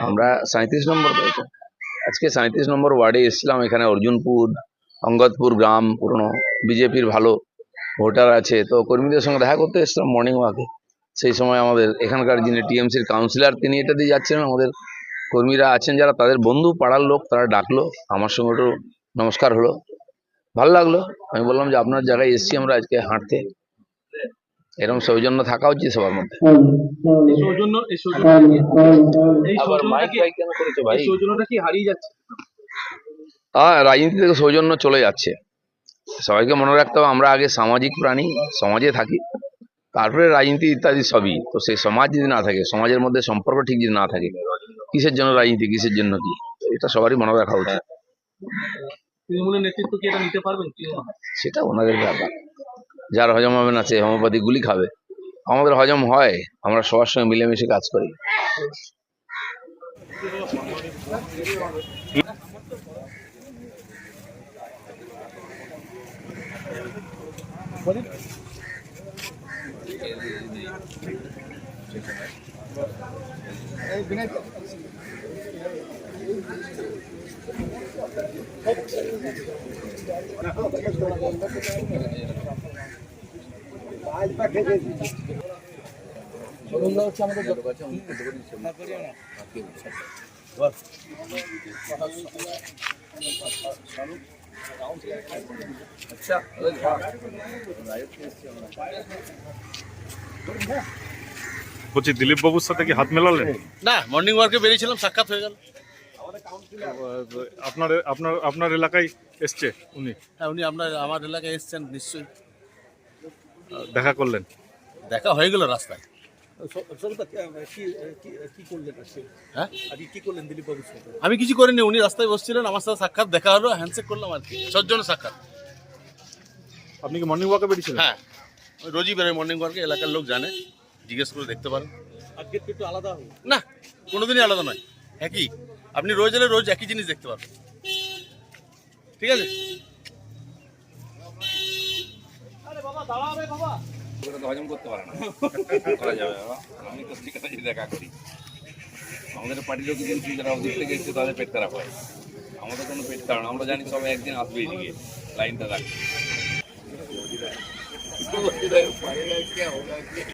আমরা সাঁত্রিশ নম্বর আজকে সাঁত্রিশ নম্বর ওয়ার্ডে এসেছিলাম এখানে অর্জুনপুর, অঙ্গদপুর গ্রাম, পুরনো বিজেপির ভালো ভোটার আছে। তো কর্মীদের সঙ্গে দেখা করতে এসেছিলাম মর্নিং ওয়াকে সেই সময় আমাদের এখানকার যিনি টিএমসির কাউন্সিলর তিনি এটা দিয়ে যাচ্ছেন আমাদের কর্মীরা আছেন যারা, তাদের বন্ধু, পাড়ার লোক, তারা ডাকলো। আমার সঙ্গে একটু নমস্কার হলো। ভালো লাগল। আমি বললাম যে আপনার জায়গায় এসেছি আমরা আজকে হাঁটতে। এরকম সৌজন্য থাকা উচিত সবার মধ্যে। কি? হারিয়ে যাচ্ছে? হ্যাঁ রাজনীতি থেকে সৌজন্য চলে যাচ্ছে। সবাইকে মনে রাখতে হবে আমরা আগে সামাজিক প্রাণী সমাজে থাকি। তারপরে রাজনীতি ইত্যাদি সবই। তো সেই সমাজ যদি না থাকে সমাজের মধ্যে সম্পর্ক ঠিক যদি না থাকে কিসের জন্য রাজনীতি কিসের জন্য কি? এটা সবারই মনে রাখা উচিত। তৃণমূলের নেতৃত্ব কি এটা নিতে পারবেন? হয়? সেটা ওনাদের ব্যাপার। যার হজম হবে না, সে হোমিওপ্যাথি গুলি খাবে। আমাদের হজম হয়, আমরা সবার সঙ্গে মিলেমিশে কাজ করি। বলছি দিলীপ বাবুর সাথে কি হাত মেলালেন না মর্নিং ওয়ার্কে বেরিয়েছিলাম সাক্ষাৎ হয়ে গেল। আপনার আপনার আপনার এলাকায় এসছে উনি? হ্যাঁ উনি আপনার আমার এলাকায় এসছেন নিশ্চয়ই। দেখা করলেন? দেখা হয়ে গেল রাস্তায়। হ্যাঁ? আমি কিছু করিনি উনি রাস্তায় বসছিলেন আমার সাথে সাক্ষাৎ দেখা হলো হ্যান্ডশেক করলাম আর কি। সজ্জন সাক্ষাৎ। আপনি কি মর্নিং ওয়াকে বেরিয়েছিলেন? হ্যাঁ। ওই রোজই বেরোয় মর্নিং ওয়াকে এলাকার লোক জানে জিজ্ঞেস করে দেখতে পারেন। আজকে একটু আলাদা হবে না কোনোদিনই আলাদা নয় একই। আপনি রোজ এলে রোজ একই জিনিস দেখতে পাবেন। ঠিক আছে? হজম করতে পারে না। করা যাবে আমি তো ঠিক আছে দেখা করি। আমাদের পার্টির লোক কিন্তু যারা ওদিক থেকে এসছে তাদের পেট খারাপ হয়। আমাদের কোনো পেট খারাপ আমরা জানি সবাই একদিন আসবে এদিকে। লাইনটা রাখবে